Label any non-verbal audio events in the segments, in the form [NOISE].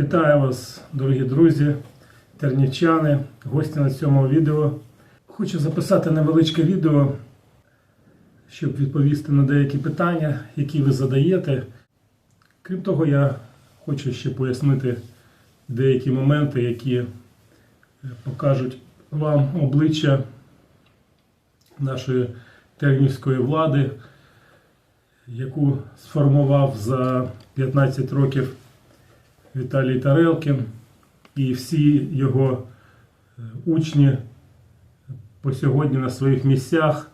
Вітаю вас, дорогі друзі, тернівчани, гості на цьому відео. Хочу записати невеличке відео, щоб відповісти на деякі питання, які ви задаєте. Крім того, я хочу ще пояснити деякі моменти, які покажуть вам обличчя нашої тернівської влади, яку сформував за 15 років Віталій Тарелкін і всі його е, учні по сьогодні на своїх місцях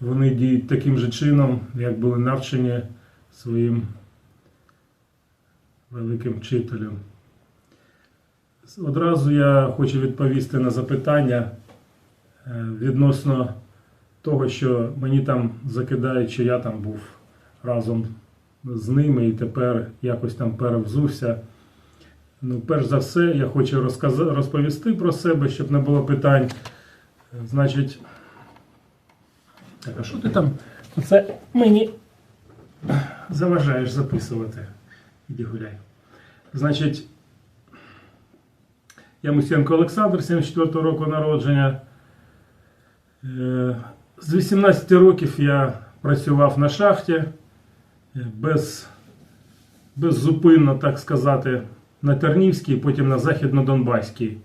вони діють таким же чином, як були навчені своїм великим вчителем. Одразу я хочу відповісти на запитання е, відносно того, що мені там закидають, що я там був разом з ними і тепер якось там перевзувся. Ну, перш за все, я хочу розказ- розповісти про себе, щоб не було питань. Значить, так, а що ти там? Оце мені заважаєш записувати. Іди гуляй. Значить, я Мусенко Олександр, 74-го року народження. Е, З 18 років я працював на шахті е, без, беззупинно, так сказати, на Тернівській, потім на Західно-Донбаській.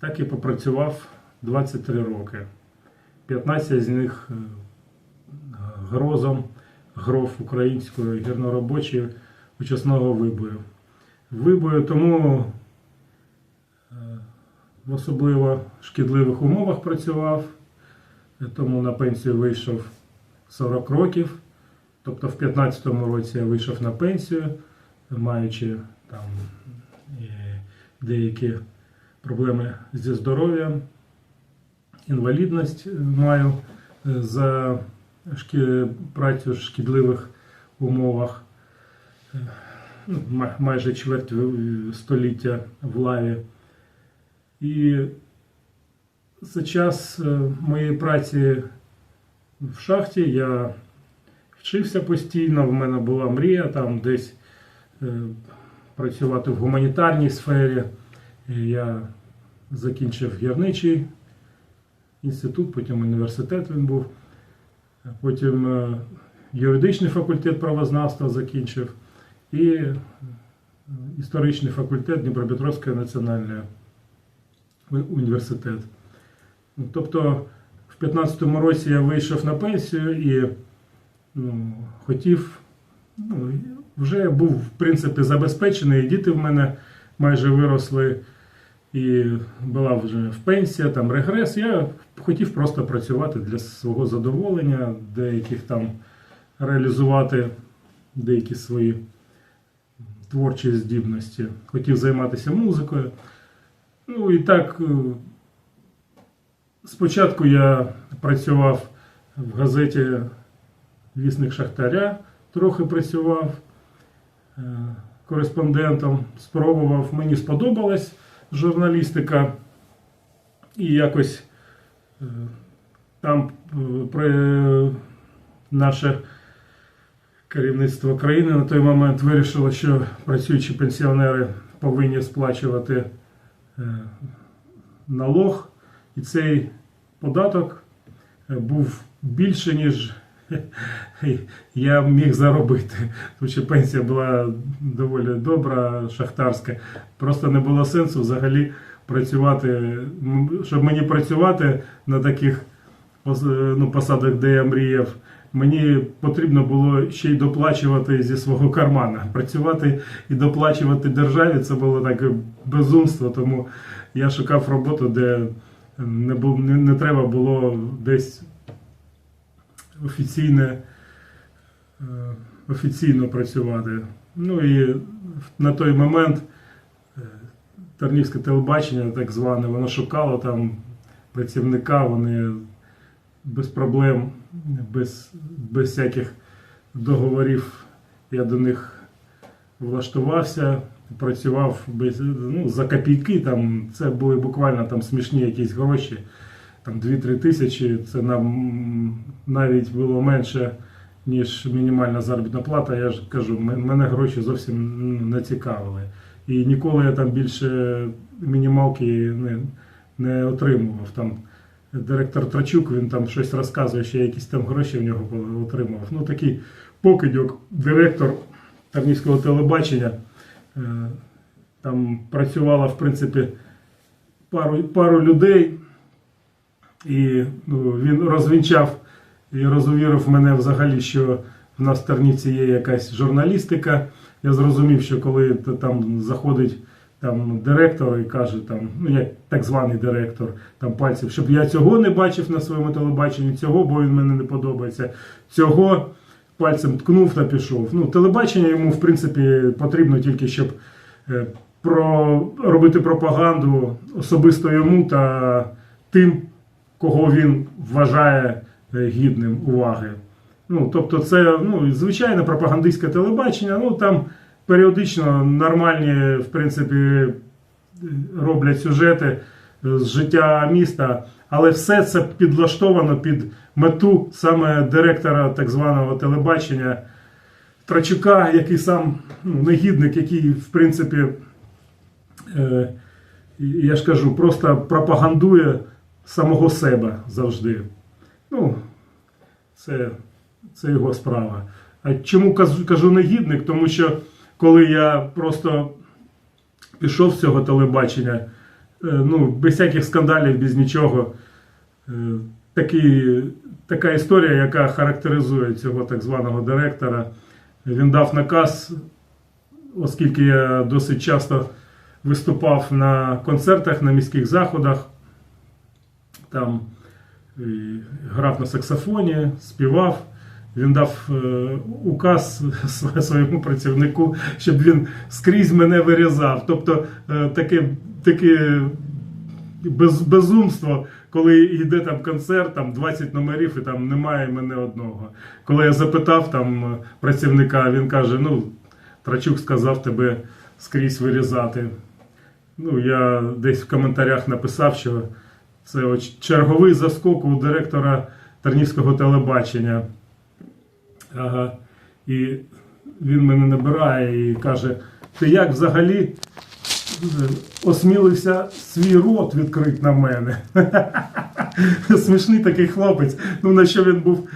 Так і попрацював 23 роки. 15 з них е, грозом гров української гірноробочої учасного вибою. Вибою тому е, в особливо шкідливих умовах працював, е, тому на пенсію вийшов 40 років. Тобто в 15-му році я вийшов на пенсію, маючи там е, деякі проблеми зі здоров'ям, інвалідність маю е, за працю в шкідливих умовах. Е, ну, ма- майже чверть століття в лаві. І за час е, моєї праці в шахті я вчився постійно, в мене була мрія там десь е, працювати в гуманітарній сфері. Я закінчив гірничий інститут, потім університет він був, потім е, юридичний факультет правознавства закінчив і е, історичний факультет Дніпропетровського національного університет. Тобто в 15-му році я вийшов на пенсію і ну, хотів, ну, вже був в принципі забезпечений, діти в мене майже виросли, і була вже в пенсія, там регрес. Я хотів просто працювати для свого задоволення, деяких там реалізувати деякі свої творчі здібності. Хотів займатися музикою. Ну і так, е, спочатку я працював в газеті Вісник Шахтаря, трохи працював кореспондентом, спробував, мені сподобалась журналістика, і якось е, там е, при наше керівництво країни на той момент вирішило, що працюючі пенсіонери повинні сплачувати е, налог, і цей податок е, був більше, ніж [LAUGHS] я міг заробити. Тому що пенсія була доволі добра, шахтарська. Просто не було сенсу взагалі працювати, щоб мені працювати на таких ну, посадах, де я мріяв. Мені потрібно було ще й доплачувати зі свого кармана. Працювати і доплачувати державі це було таке безумство, тому я шукав роботу, де не, бу- не, не треба було десь офіційне, е, офіційно працювати. Ну і на той момент е, Тернівське телебачення, так зване, воно шукало там працівника, вони без проблем, без, без всяких договорів я до них влаштувався, працював без, ну, за копійки, там, це були буквально там смішні якісь гроші, там 2-3 тисячі, це нам навіть було менше, ніж мінімальна заробітна плата. Я ж кажу, мене гроші зовсім ну, не цікавили. І ніколи я там більше мінімалки не, не отримував. Там директор Трачук, він там щось розказує, що якісь там гроші в нього отримував. Ну такий покидьок, директор Тарнівського телебачення. Е, Там працювало, в принципі, пару, пару людей, і ну, він розвінчав і розувірив мене взагалі, що в нас в Тернівці є якась журналістика. Я зрозумів, що коли там заходить там директор і каже, там, ну як так званий директор там пальців, щоб я цього не бачив на своєму телебаченні, цього, бо він мені не подобається. Цього пальцем ткнув та пішов. Ну, телебачення йому, в принципі, потрібно тільки, щоб е, про, робити пропаганду особисто йому та тим, кого він вважає е, гідним уваги. Ну, тобто, це ну, звичайне пропагандистське телебачення. Ну там періодично нормальні, в принципі, роблять сюжети е, з життя міста, але все це підлаштовано під мету саме директора так званого телебачення Трачука, який сам ну, негідник, який, в принципі, е, я ж кажу, просто пропагандує самого себе завжди. Ну, це, це його справа. А чому кажу, кажу негідник? Тому що коли я просто пішов з цього телебачення, е, ну, без всяких скандалів, без нічого, е, такий, така історія, яка характеризує цього так званого директора. Він дав наказ, оскільки я досить часто виступав на концертах, на міських заходах, там грав на саксофоні, співав. Він дав е, указ [LAUGHS] своєму працівнику, щоб він скрізь мене вирізав. Тобто е, таке, таке без, безумство, коли йде там концерт, там 20 номерів і там немає мене одного. Коли я запитав там е, працівника, він каже: ну, Трачук сказав тебе скрізь вирізати. Ну, я десь в коментарях написав, що це черговий заскок у директора Тернівського телебачення. Ага. І він мене набирає і каже: ти як взагалі е, осмілився свій рот відкрити на мене? [LAUGHS] Смішний такий хлопець. Ну, на що він був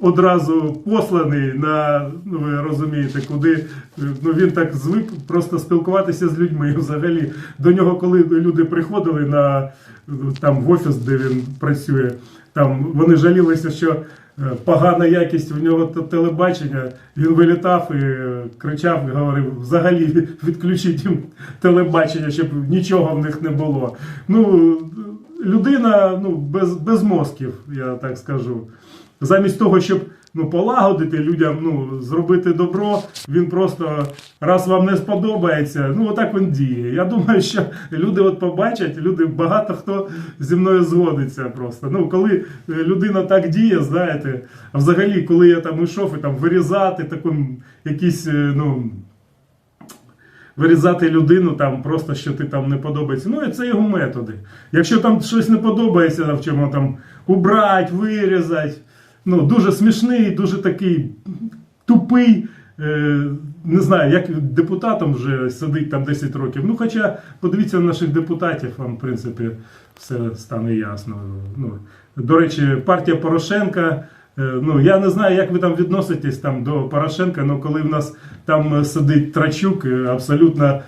одразу посланий на, ну ви розумієте, куди. Е, Ну, він так звик просто спілкуватися з людьми. Взагалі, до нього, коли люди приходили на ну, там в офіс, де він працює, там вони жалілися, що е, погана якість в нього телебачення. Він вилітав і е, кричав, говорив, взагалі [LAUGHS] відключіть їм телебачення, щоб нічого в них не було. Ну, людина ну, без, без мозків, я так скажу. Замість того, щоб ну, полагодити людям, ну, зробити добро, він просто раз вам не сподобається, ну отак він діє. Я думаю, що люди от побачать, люди багато хто зі мною згодиться просто. Ну, коли е, людина так діє, знаєте, а взагалі, коли я там йшов і там вирізати таку якісь, е, ну. Вирізати людину там просто що ти там не подобається. Ну і це його методи. Якщо там щось не подобається, в чому там убрать, вирізати. Ну, дуже смішний, дуже такий тупий. Е, не знаю, як депутатом вже сидить там 10 років. Ну, хоча подивіться на наших депутатів, вам, в принципі, все стане ясно. Ну, до речі, партія Порошенка. е, Ну, я не знаю, як ви там відноситесь там до Порошенка, але коли в нас там сидить Трачук, е, абсолютно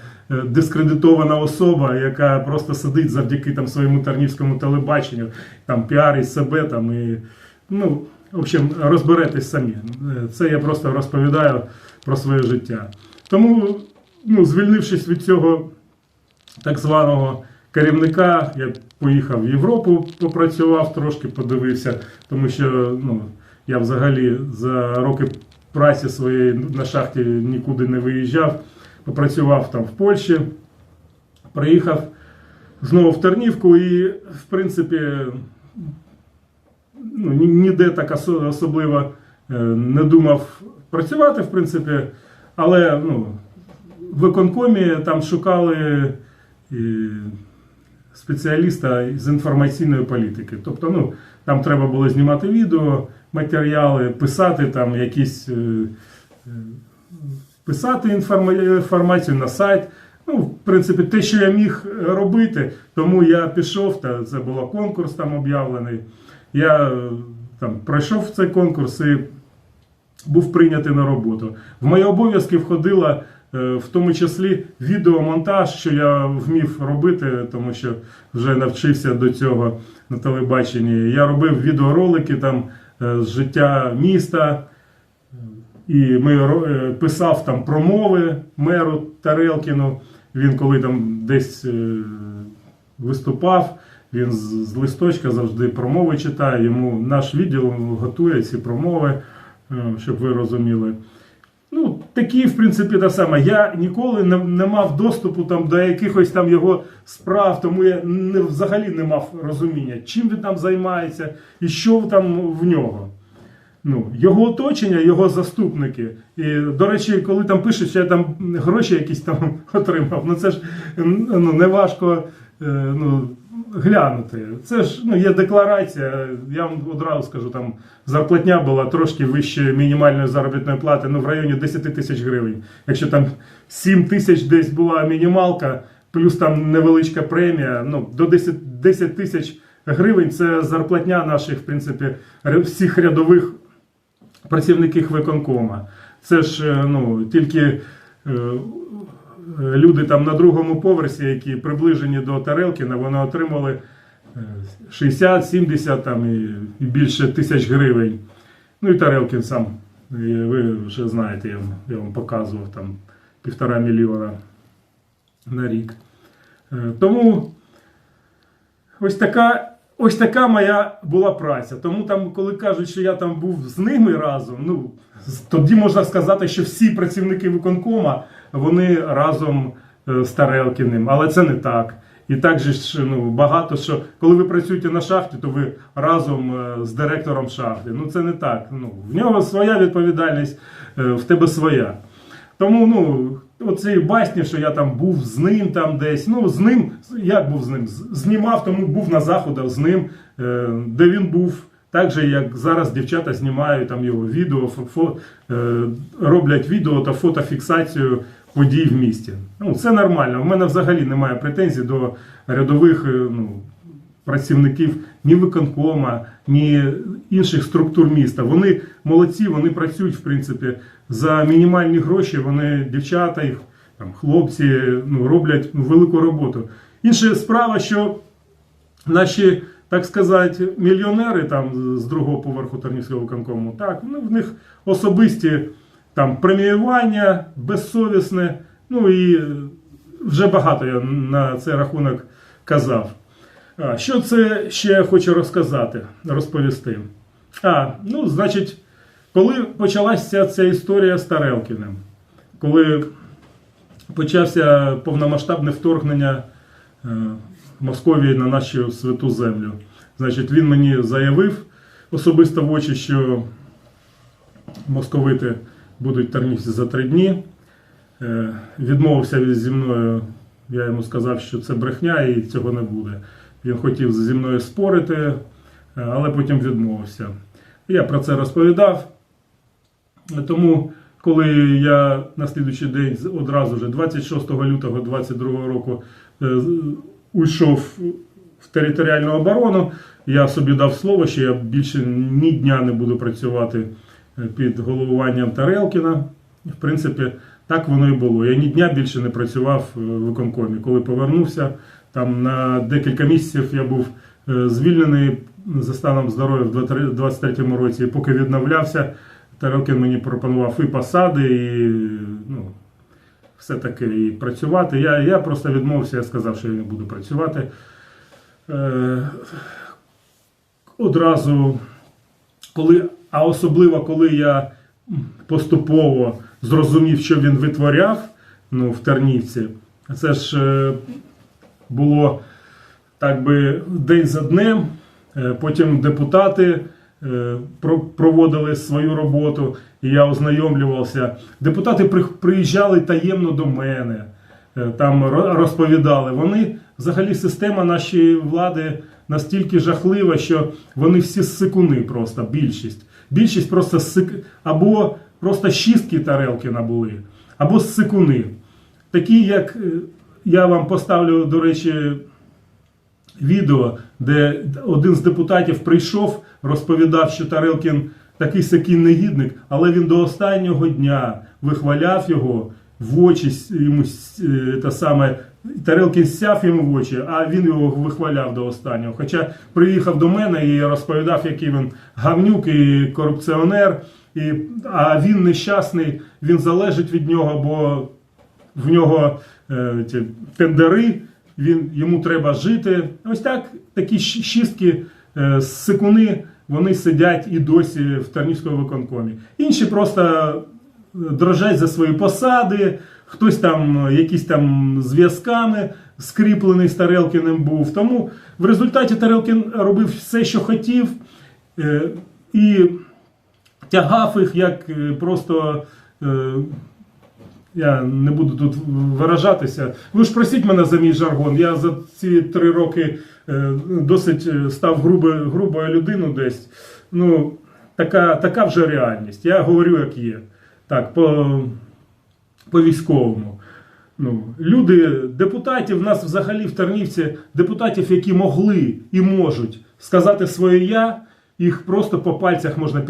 дискредитована особа, яка просто сидить завдяки там своєму тарнівському телебаченню, там піарить себе там і ну, в общем, розберетесь самі. Е, Це я просто розповідаю про своє життя. Тому, ну, звільнившись від цього так званого керівника, я поїхав в Європу, попрацював трошки, подивився, тому що ну, я взагалі за роки праці своєї на шахті нікуди не виїжджав. Попрацював там в Польщі, приїхав знову в Тернівку і, в принципі, ну, ніде так особливо е, не думав працювати, в принципі, але ну, в виконкомі там шукали спеціаліста з інформаційної політики. Тобто, ну, там треба було знімати відео, матеріали, писати там якісь е, е, писати інформацію на сайт. Ну, в принципі, те, що я міг робити, тому я пішов, та це був конкурс там об'явлений. Я е, там пройшов цей конкурс і був прийнятий на роботу. В мої обов'язки входило е, в тому числі відеомонтаж, що я вмів робити, тому що вже навчився до цього на телебаченні. Я робив відеоролики там е, з життя міста. І ми писав там промови меру Тарелкіну. Він коли там десь виступав, він з, з листочка завжди промови читає. Йому наш відділ готує ці промови, е, щоб ви розуміли. Ну, такі, в принципі, те саме. Я ніколи не, не мав доступу там, до якихось там його справ, тому я не, взагалі не мав розуміння, чим він там займається і що там в нього. Ну, його оточення, його заступники. І, до речі, коли там пишуть, що я там гроші якісь там [LAUGHS] отримав, ну це ж ну, не важко е, ну, глянути. Це ж ну, є декларація. Я вам одразу скажу, там зарплатня була трошки вище мінімальної заробітної плати, ну в районі 10 тисяч гривень. Якщо там 7 тисяч десь була мінімалка, плюс там невеличка премія, ну до 10 10 тисяч гривень це зарплатня наших, в принципі, всіх рядових працівників виконкома. Це ж е, ну, тільки е, люди там на другому поверсі, які приближені до Тарелкіна, вони отримали е, 60-70 там і, і більше тисяч гривень. Ну і Тарелкін сам, ви вже знаєте, я, вам- я вам показував там півтора мільйона на рік. Е, Тому ось така, ось така моя була праця. Тому там, коли кажуть, що я там був з ними разом, ну тоді можна сказати, що всі працівники виконкома вони разом е, з Тарелкіним, але це не так. І так же ж ну, багато що, коли ви працюєте на шахті, то ви разом е, з директором шахти. Ну це не так. Ну, в нього своя відповідальність, е, в тебе своя. Тому, ну, оці басні, що я там був з ним там десь. Ну, з ним, як був з ним? Знімав, тому був на заходах з ним, е, де він був. Так же, як зараз дівчата знімають там його відео, фо- е, роблять відео та фотофіксацію подій в місті. Ну, це нормально. У мене взагалі немає претензій до рядових е, ну, працівників ні виконкома, ні інших структур міста. Вони молодці, вони працюють, в принципі, за мінімальні гроші. Вони, дівчата, їх там, хлопці ну, роблять ну, велику роботу. Інша справа, що наші, так сказати, мільйонери там з другого поверху Тернівського виконкому, так, ну, в них особисті там преміювання безсовісне. Ну і вже багато я на цей рахунок казав. А, що це ще я хочу розказати, розповісти? А, ну, значить, коли почалася ця історія з Тарелкіним, коли почався повномасштабне вторгнення е, Московії на нашу святу землю, значить, він мені заявив особисто в очі, що московити будуть тернівці за три дні. Е, Відмовився зі мною. Я йому сказав, що це брехня і цього не буде. Він хотів зі мною спорити, е, але потім відмовився. Я про це розповідав. Тому, коли я на слідуючий день одразу же 26 лютого 2022 року е, уйшов в територіальну оборону, я собі дав слово, що я більше ні дня не буду працювати е, під головуванням Тарелкіна. В принципі, так воно і було. Я ні дня більше не працював е, в виконкомі. Коли повернувся, там на декілька місяців я був звільнений за станом здоров'я в 23-му році. І поки відновлявся, Тарелкін мені пропонував і посади, і ну, все таки і працювати. Я, я просто відмовився, я сказав, що я не буду працювати. Е, одразу, коли, а особливо коли я поступово зрозумів, що він витворяв ну, в Тернівці, це ж е, було так би день за днем. Е, Потім депутати проводили свою роботу, і я ознайомлювався. Депутати приїжджали таємно до мене, е, там розповідали. Вони взагалі система нашої влади настільки жахлива, що вони всі сикуни просто більшість. Більшість просто сик... або просто шістки Тарелкіна були, або ссикуни. Такі, як е, я вам поставлю, до речі, відео, де один з депутатів прийшов, розповідав, що Тарелкін такий сякий негідник, але він до останнього дня вихваляв його в очі йому е, саме. Тарелкін сяв йому в очі, а він його вихваляв до останнього. Хоча приїхав до мене і розповідав, який він гавнюк і корупціонер, і, а він нещасний, він залежить від нього, бо в нього е, ті тендери, він, йому треба жити. Ось так такі шістки е, сикуни, вони сидять і досі в Тернівському виконкомі. Інші просто е, дрожать за свої посади, хтось там е, якісь там зв'язками скріплений з Тарелкіним був. Тому в результаті Тарелкін робив все, що хотів. І тягав їх як просто. Я не буду тут виражатися. Ви ж просіть мене за мій жаргон. Я за ці три роки е, досить е, став грубою, людиною десь. Ну, така, така вже реальність. Я говорю, як є. Так, по, по військовому. Ну, люди, депутатів, нас взагалі в Тернівці, депутатів, які могли і можуть сказати своє я, їх просто по пальцях можна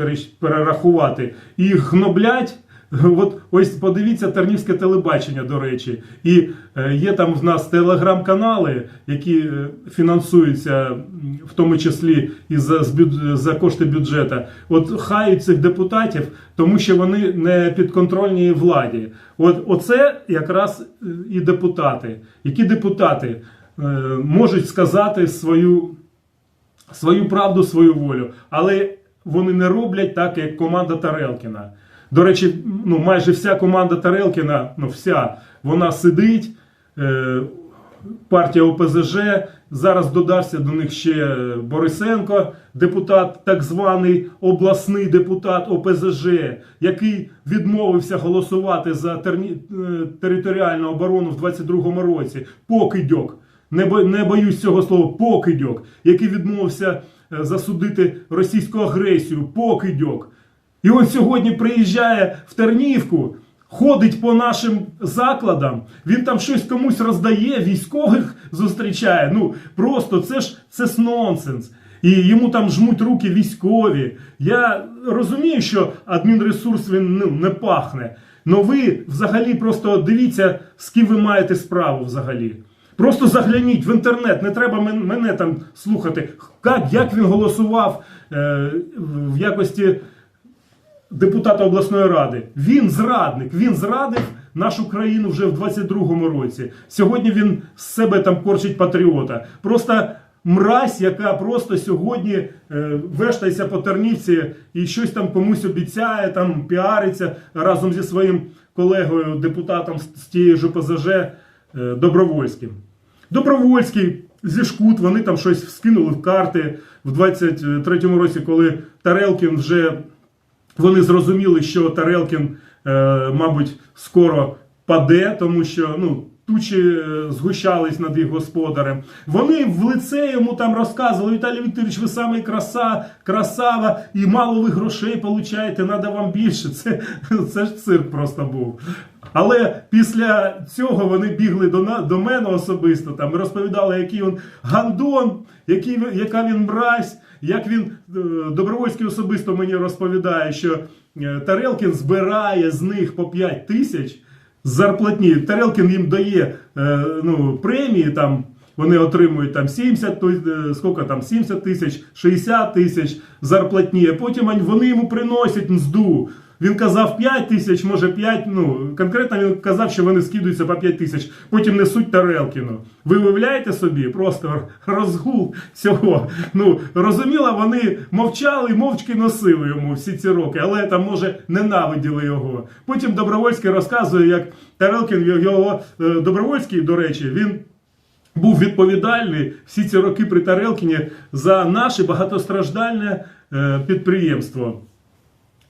перерахувати. Їх гноблять. [LAUGHS] От ось подивіться Тернівське телебачення, до речі. І е, є там в нас телеграм-канали, які е, фінансуються, в тому числі і за, за кошти бюджету. От хають цих депутатів, тому що вони не підконтрольні владі. От оце якраз е, і депутати. Які депутати можуть сказати свою свою правду, свою волю, але вони не роблять так, як команда Тарелкіна. До речі, ну майже вся команда Тарелкіна, ну вся, вона сидить. Е, партія ОПЗЖ. Зараз додався до них ще Борисенко, депутат, так званий обласний депутат ОПЗЖ, який відмовився голосувати за терні- е, територіальну оборону в 22-му році. Покидьок. Не, бо, не боюсь цього слова, покидьок, який відмовився е, засудити російську агресію, покидьок. І він сьогодні приїжджає в Тернівку, ходить по нашим закладам, він там щось комусь роздає, військових зустрічає. Ну просто це ж це ж нонсенс. І йому там жмуть руки військові. Я розумію, що адмінресурс він ну, не пахне. Но ви взагалі просто дивіться, з ким ви маєте справу взагалі. Просто загляніть в інтернет, не треба мене там слухати. Як, як він голосував е, в якості депутата обласної ради. Він зрадник, він зрадив нашу країну вже в 22-му році. Сьогодні він з себе там корчить патріота. Просто мразь, яка просто сьогодні е, вештається по тернівці і щось там комусь обіцяє, там піариться разом зі своїм колегою, депутатом з тієї ж ОПЗЖ е, Добровольським. Добровольський зі Шкут, вони там щось скинули в карти в 23-му році, коли Тарелкін вже вони зрозуміли, що Тарелкін, е, мабуть, скоро паде, тому що ну, тучі е, згущались над їх господарем. Вони в лице йому там розказували, Віталій Вікторович, ви самий краса, красава, і мало ви грошей получаєте, треба вам більше. Це, це ж цирк просто був. Але після цього вони бігли до, до мене особисто там і розповідали, який він гандон, який, яка він мразь, як він е, Добровольський особисто мені розповідає, що е, Тарелкін збирає з них по 5 тисяч зарплатні. Тарелкін їм дає е, ну, премії там. Вони отримують там 70, е, скільки там, 70 тисяч, 60 тисяч зарплатні, а потім вони йому приносять мзду. Він казав 5 тисяч, може 5, ну, конкретно він казав, що вони скидуються по 5 тисяч, потім несуть Тарелкіну. Ви уявляєте собі, просто розгул цього. Ну, розуміло, вони мовчали і мовчки носили йому всі ці роки, але там, може, ненавиділи його. Потім Добровольський розказує, як Тарелкін, його е, Добровольський, до речі, він був відповідальний всі ці роки при Тарелкіні за наше багатостраждальне е, підприємство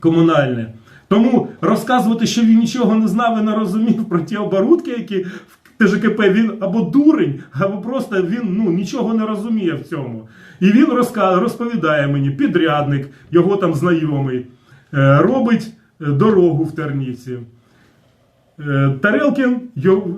комунальне. Тому розказувати, що він нічого не знав і не розумів про ті оборудки, які в ТЖКП він або дурень, або просто він ну, нічого не розуміє в цьому. І він розповідає мені, підрядник, його там знайомий, е, робить е, дорогу в Тернівці. Е, Тарелкін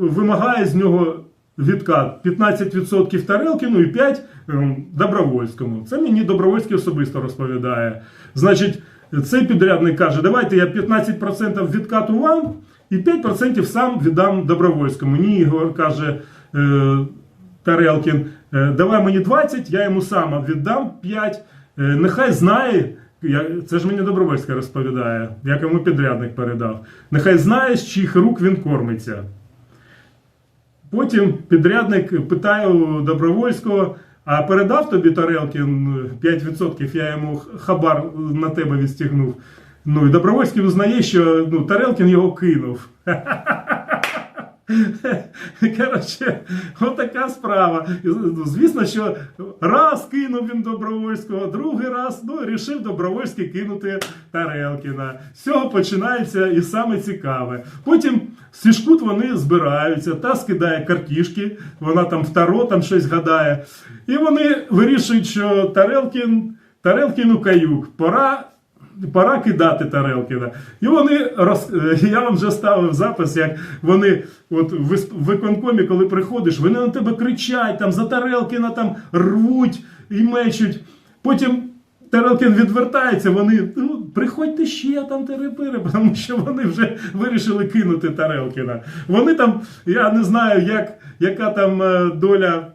вимагає з нього відкат 15% Тарелкіну і 5% ем, Добровольському. Це мені Добровольський особисто розповідає. Значить, цей підрядник каже: давайте я 15% відкату вам і 5% сам віддам Добровольському. Ні, Ігор каже е, Тарелкін, «Е, давай мені 20, я йому сам віддам 5. Е, Нехай знає. Я, це ж мені Добровольська розповідає, як йому підрядник передав. Нехай знає, з чиїх рук він кормиться. Потім підрядник питає у Добровольського, а передав тобі Тарелкін 5%, я йому хабар на тебе відстігнув. Ну і Добровольський визнає, що ну, Тарелкін його кинув. [LAUGHS] Коротше, отака справа. Ну, Звісно, що раз кинув він Добровольського, другий раз ну, рішив Добровольський кинути Тарелкіна. З цього починається і саме цікаве. Потім Сішкут вони збираються, та скидає картішки, вона там в таро там щось гадає. І вони вирішують, що Тарелкін, Тарелкіну каюк, пора пора кидати Тарелкіна. І вони роз... [LAUGHS] я вам вже ставив запис, як вони от в виконкомі, коли приходиш, вони на тебе кричать, там за Тарелкіна там рвуть і мечуть. Потім Тарелкін відвертається, вони ну, приходьте ще там терепири, тому що вони вже вирішили кинути Тарелкіна. Вони там, я не знаю, як, яка там е, доля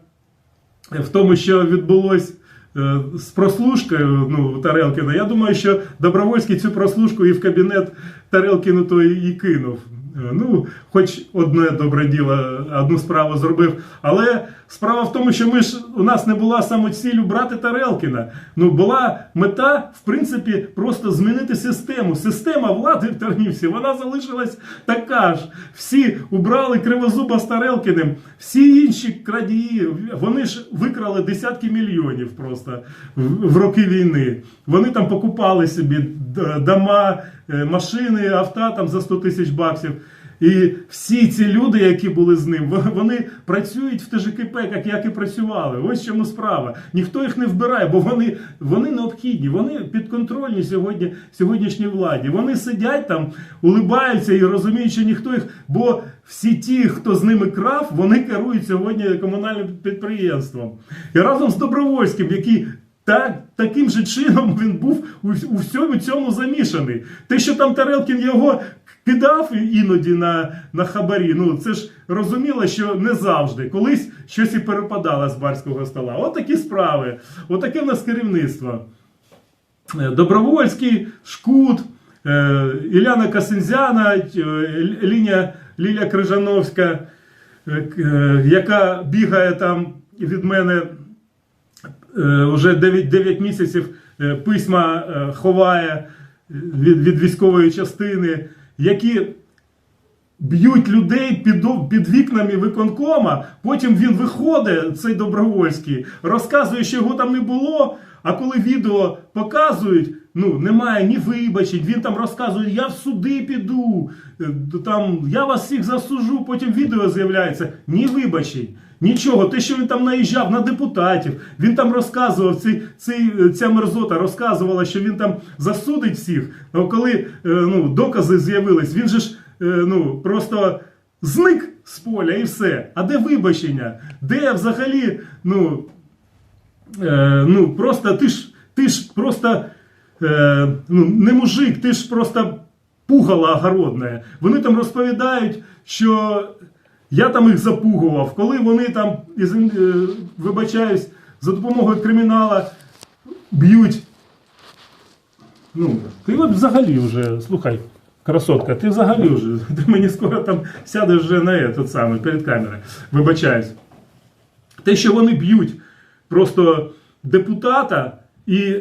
в тому, що відбулось е, з прослушкою ну, Тарелкіна. Я думаю, що Добровольський цю прослушку і в кабінет Тарелкіну то і, кинув. Е, Ну, хоч одне добре діло, одну справу зробив. Але справа в тому, що ми ж у нас не була самоцілю брати Тарелкіна. Ну, була мета, в принципі, просто змінити систему. Система влади в Тернівці, вона залишилась така ж. Всі убрали кривозуба з Тарелкіним, всі інші крадії, вони ж викрали десятки мільйонів просто в, роки війни. Вони там покупали собі дома, е, машини, авто там за 100 тисяч баксів. І всі ці люди, які були з ним, вони працюють в ТЖКП, як, і працювали. Ось чому справа. Ніхто їх не вбирає, бо вони, вони необхідні, вони підконтрольні сьогодні, сьогоднішній владі. Вони сидять там, улибаються і розуміють, що ніхто їх. Бо всі ті, хто з ними крав, вони керують сьогодні комунальним підприємством. І разом з Добровольським, який так, таким же чином він був у, у всьому цьому замішаний. Те, що там Тарелкін його кидав іноді на, на хабарі, ну це ж розуміло, що не завжди. Колись щось і перепадало з барського стола. От такі справи, отаке в нас керівництво. Е, Добровольський, Шкут, е, Іляна Касензяна, е, Ліня, Ліля Крижановська, яка бігає там від мене вже 9, 9 місяців письма ховає від, від військової частини, які б'ють людей під, під вікнами виконкома. Потім він виходить, цей добровольський, розказує, що його там не було. А коли відео показують, ну немає ні вибачень. Він там розказує, я в суди піду, е, там я вас всіх засужу. Потім відео з'являється, ні вибачень. Нічого, те, що він там наїжджав на депутатів, він там розказував, цей, цей, ця мерзота розказувала, що він там засудить всіх. А коли е, ну, докази з'явились, він же ж е, ну, просто зник з поля і все. А де вибачення? Де взагалі, ну, е, ну просто ти ж, ти ж просто е, ну, не мужик, ти ж просто пугало огородне. Вони там розповідають, що я там їх запугував, коли вони там, е, вибачаюсь, за допомогою кримінала б'ють. Ну, ти взагалі вже, слухай, красотка, ти взагалі вже, [LAUGHS] ти мені скоро там сядеш вже на этот самий, перед камерою. Вибачаюсь. Те, що вони б'ють просто депутата і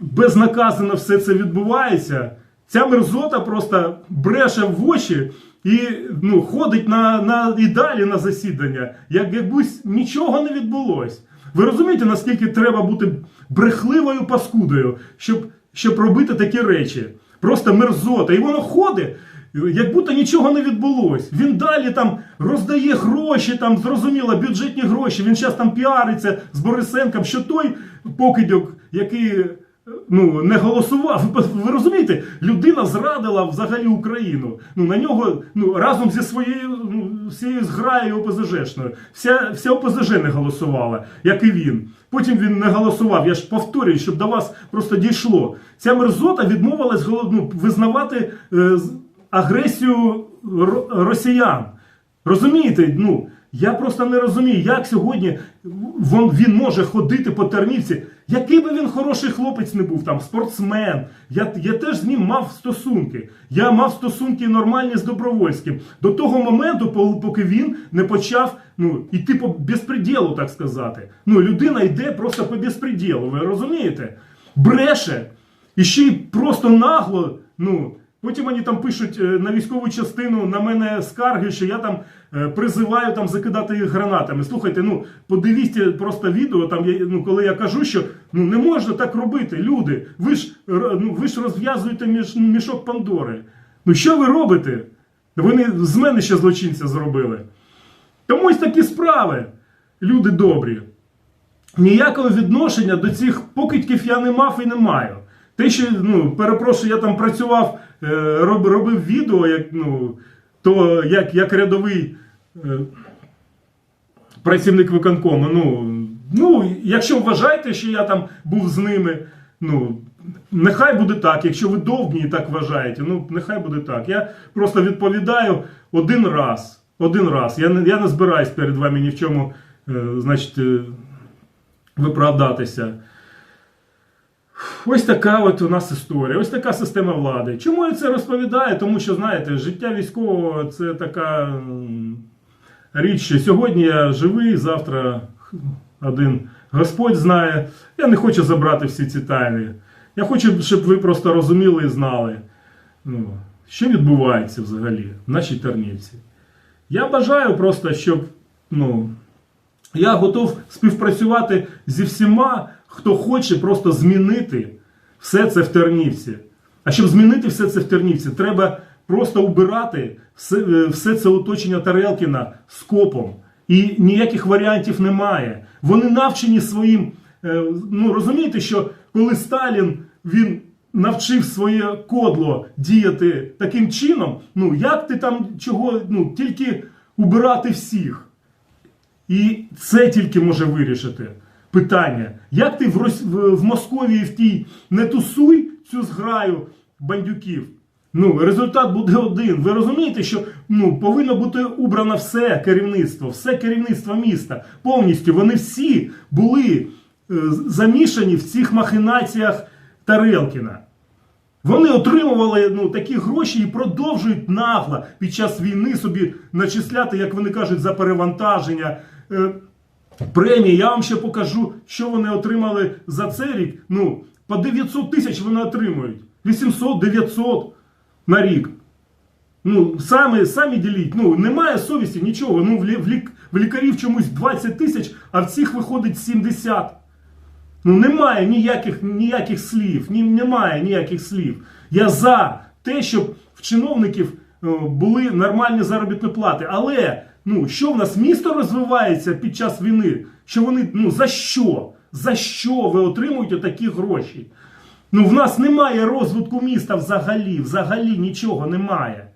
безнаказано все це відбувається. Ця мерзота просто бреше в очі і ну, ходить на, на, і далі на засідання, як якби нічого не відбулось. Ви розумієте, наскільки треба бути брехливою паскудою, щоб, щоб робити такі речі? Просто мерзота. І воно ходить, як будто нічого не відбулось. Він далі там роздає гроші, там зрозуміло, бюджетні гроші. Він зараз там піариться з Борисенком, що той покидьок, який ну, не голосував. Ви, розумієте, людина зрадила взагалі Україну. Ну, на нього ну, разом зі своєю ну, всією зграєю ОПЗЖшною. Вся, вся ОПЗЖ не голосувала, як і він. Потім він не голосував. Я ж повторюю, щоб до вас просто дійшло. Ця мерзота відмовилась ну, визнавати е, агресію росіян. Розумієте? Ну, я просто не розумію, як сьогодні він, може ходити по Тернівці. Який би він хороший хлопець не був, там, спортсмен. Я, я теж з ним мав стосунки. Я мав стосунки нормальні з Добровольським. До того моменту, поки він не почав ну, йти по безпреділу, так сказати. Ну, людина йде просто по безпреділу, ви розумієте? Бреше. І ще й просто нагло. ну, Потім вони там пишуть е, на військову частину на мене скарги, що я там е, призиваю там закидати їх гранатами. Слухайте, ну подивіться просто відео, там я, ну, коли я кажу, що ну не можна так робити, люди. Ви ж ну, ви ж розв'язуєте між, мішок Пандори. Ну що ви робите? Вони з мене ще злочинця зробили. Тому ось такі справи, люди добрі. Ніякого відношення до цих покидьків я не мав і не маю. Те, що, ну, перепрошую, я там працював, робив відео, як, ну, то як, як рядовий е, працівник виконкому. Ну, ну, якщо вважаєте, що я там був з ними, ну, нехай буде так. Якщо ви довгні і так вважаєте, ну, нехай буде так. Я просто відповідаю один раз. Один раз. Я не, я не збираюсь перед вами ні в чому, е, значить, е, виправдатися. Ось така от у нас історія, ось така система влади. Чому я це розповідаю? Тому що, знаєте, життя військового це така річ, що сьогодні я живий, завтра один Господь знає. Я не хочу забрати всі ці тайни. Я хочу, щоб ви просто розуміли і знали, ну, що відбувається взагалі в нашій Тернівці. Я бажаю просто, щоб ну, я готов співпрацювати зі всіма, хто хоче просто змінити все це в Тернівці. А щоб змінити все це в Тернівці, треба просто убирати все, е, все це оточення Тарелкіна скопом. І ніяких варіантів немає. Вони навчені своїм. е, Ну розумієте, що коли Сталін він навчив своє кодло діяти таким чином, ну як ти там чого, ну тільки убирати всіх. І це тільки може вирішити питання. Як ти в, Рос... в, Московії в тій не тусуй цю зграю бандюків? Ну, результат буде один. Ви розумієте, що ну, повинно бути убрано все керівництво, все керівництво міста. Повністю вони всі були е, замішані в цих махинаціях Тарелкіна. Вони отримували ну, такі гроші і продовжують нагло під час війни собі начисляти, як вони кажуть, за перевантаження. Е, премії. Я вам ще покажу, що вони отримали за цей рік. Ну, по 900 тисяч вони отримують. 800-900 на рік. Ну, самі, самі діліть. Ну, немає совісті, нічого. Ну, в, лі- в, лік, в лікарів чомусь 20 тисяч, а в цих виходить 70. Ну, немає ніяких, ніяких слів. Ні, немає ніяких слів. Я за те, щоб в чиновників е, були нормальні заробітні плати. Але ну, що в нас місто розвивається під час війни? Що вони, ну за що? За що ви отримуєте такі гроші? Ну, в нас немає розвитку міста взагалі, взагалі нічого немає.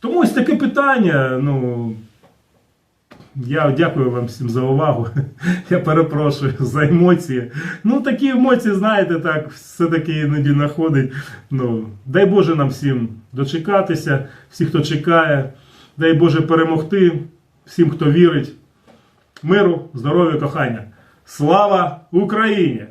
Тому ось таке питання. Ну, я дякую вам всім за увагу. [LAUGHS] Я перепрошую за емоції. Ну, такі емоції, знаєте, так, все-таки іноді знаходить. Ну, дай Боже нам всім дочекатися, всі, хто чекає. Дай Боже перемогти, всім, хто вірить. Миру, здоров'я, кохання. Слава Україні!